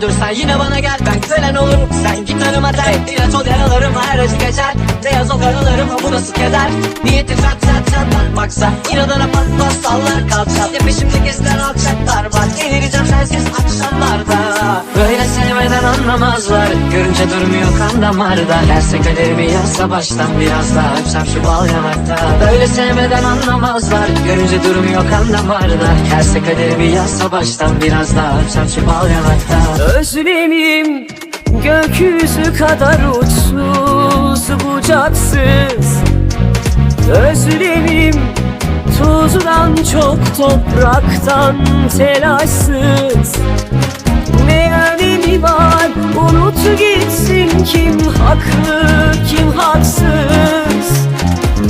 Sen. Yine bana gel ben kölen olurum. Sen git önüme ter İlaç ol yaralarıma her acı geçer. Beyaz o karalarıma bu nasıl keder? Niyetim sen sen sen bakmaksa İnadına patlar sallar kalçak Görünce durmuyor kan damarda. Derse kaderimi yazsa baştan biraz daha? Öpsem şu bal yanakta. Böyle sevmeden anlamazlar. Görünce durmuyor kan damarda. Derse kaderimi yazsa baştan biraz daha? Öpsem şu bal yanakta. Özlemim gökyüzü kadar uçsuz bucaksız. Özlemim tuzdan çok topraktan telaşsız kim haklı kim haksız?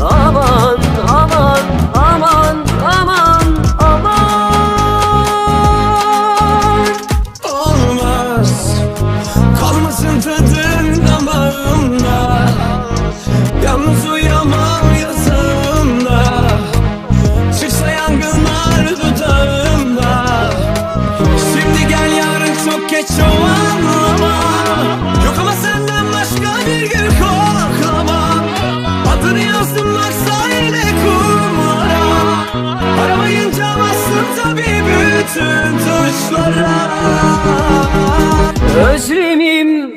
Aman aman aman aman aman. Olmaz. Kalmasın tadın bütün tuşlara Özlemim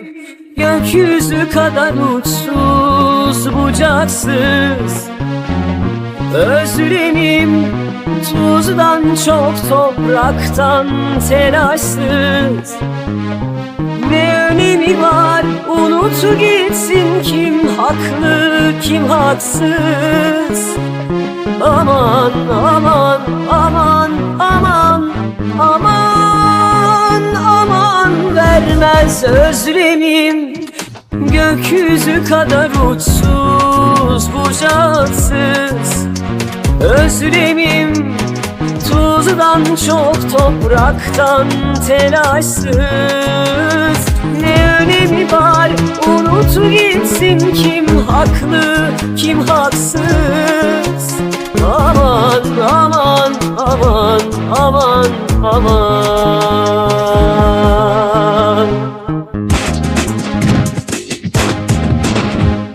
gökyüzü kadar uçsuz bucaksız. Özlemim tuzdan çok topraktan telaşsız. Ne önemi var? Unut gitsin kim haklı kim haksız aman vermez özlemim Gökyüzü kadar uçsuz bucaksız. Özlemim tuzdan çok topraktan telaşsız. Ne önemi var? Unut gitsin kim haklı kim haksız. Aman aman aman aman aman